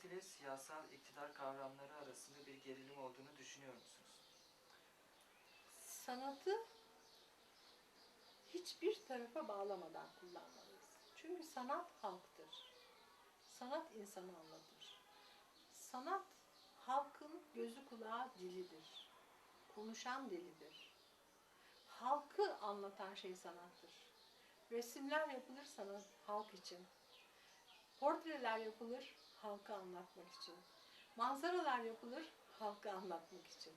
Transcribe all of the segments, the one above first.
sanat ile siyasal iktidar kavramları arasında bir gerilim olduğunu düşünüyor musunuz? sanatı hiçbir tarafa bağlamadan kullanmalıyız. Çünkü sanat halktır. Sanat insanı anlatır. Sanat halkın gözü kulağı dilidir. Konuşan dilidir. Halkı anlatan şey sanattır. Resimler yapılır sanat halk için. Portreler yapılır halkı anlatmak için. Manzaralar yapılır halkı anlatmak için.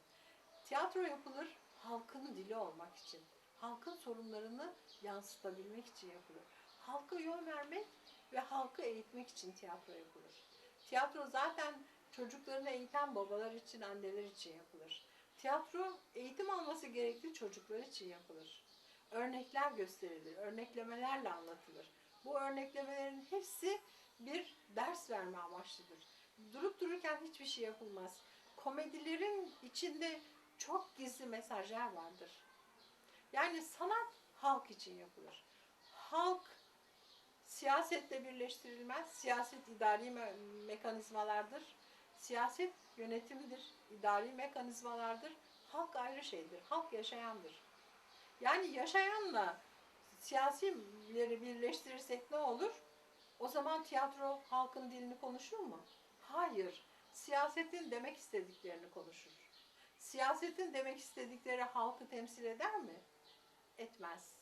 Tiyatro yapılır halkın dili olmak için. Halkın sorunlarını yansıtabilmek için yapılır. Halka yön vermek ve halkı eğitmek için tiyatro yapılır. Tiyatro zaten çocuklarını eğiten babalar için, anneler için yapılır. Tiyatro eğitim alması gerekli çocuklar için yapılır. Örnekler gösterilir, örneklemelerle anlatılır. Bu örneklemelerin hepsi bir ders verme amaçlıdır. Durup dururken hiçbir şey yapılmaz. Komedilerin içinde çok gizli mesajlar vardır. Yani sanat halk için yapılır. Halk siyasetle birleştirilmez. Siyaset idari me- mekanizmalardır. Siyaset yönetimidir, idari mekanizmalardır. Halk ayrı şeydir. Halk yaşayandır. Yani yaşayanla siyasileri birleştirirsek zaman tiyatro halkın dilini konuşur mu? Hayır. Siyasetin demek istediklerini konuşur. Siyasetin demek istedikleri halkı temsil eder mi? Etmez.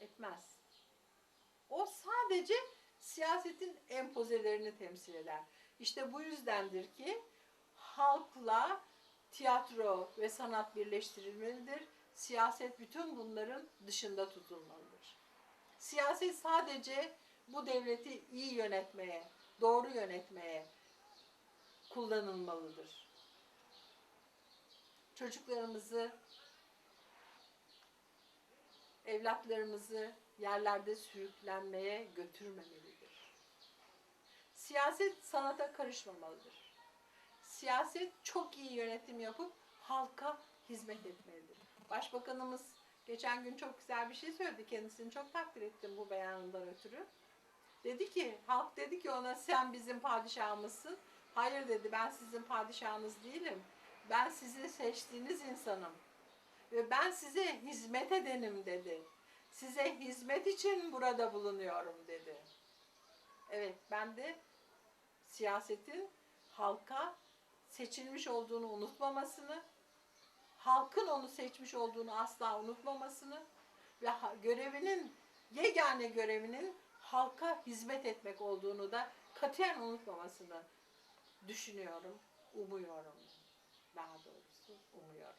Etmez. O sadece siyasetin empozelerini temsil eder. İşte bu yüzdendir ki halkla tiyatro ve sanat birleştirilmelidir. Siyaset bütün bunların dışında tutulmalıdır. Siyaset sadece bu devleti iyi yönetmeye, doğru yönetmeye kullanılmalıdır. Çocuklarımızı, evlatlarımızı yerlerde sürüklenmeye götürmemelidir. Siyaset sanata karışmamalıdır. Siyaset çok iyi yönetim yapıp halka hizmet etmelidir. Başbakanımız geçen gün çok güzel bir şey söyledi. Kendisini çok takdir ettim bu beyanından ötürü. Dedi ki, halk dedi ki ona sen bizim padişahımızsın. Hayır dedi ben sizin padişahınız değilim. Ben sizin seçtiğiniz insanım. Ve ben size hizmet edenim dedi. Size hizmet için burada bulunuyorum dedi. Evet ben de siyasetin halka seçilmiş olduğunu unutmamasını, halkın onu seçmiş olduğunu asla unutmamasını ve görevinin, yegane görevinin halka hizmet etmek olduğunu da katiyen unutmamasını düşünüyorum, umuyorum. Daha doğrusu umuyorum.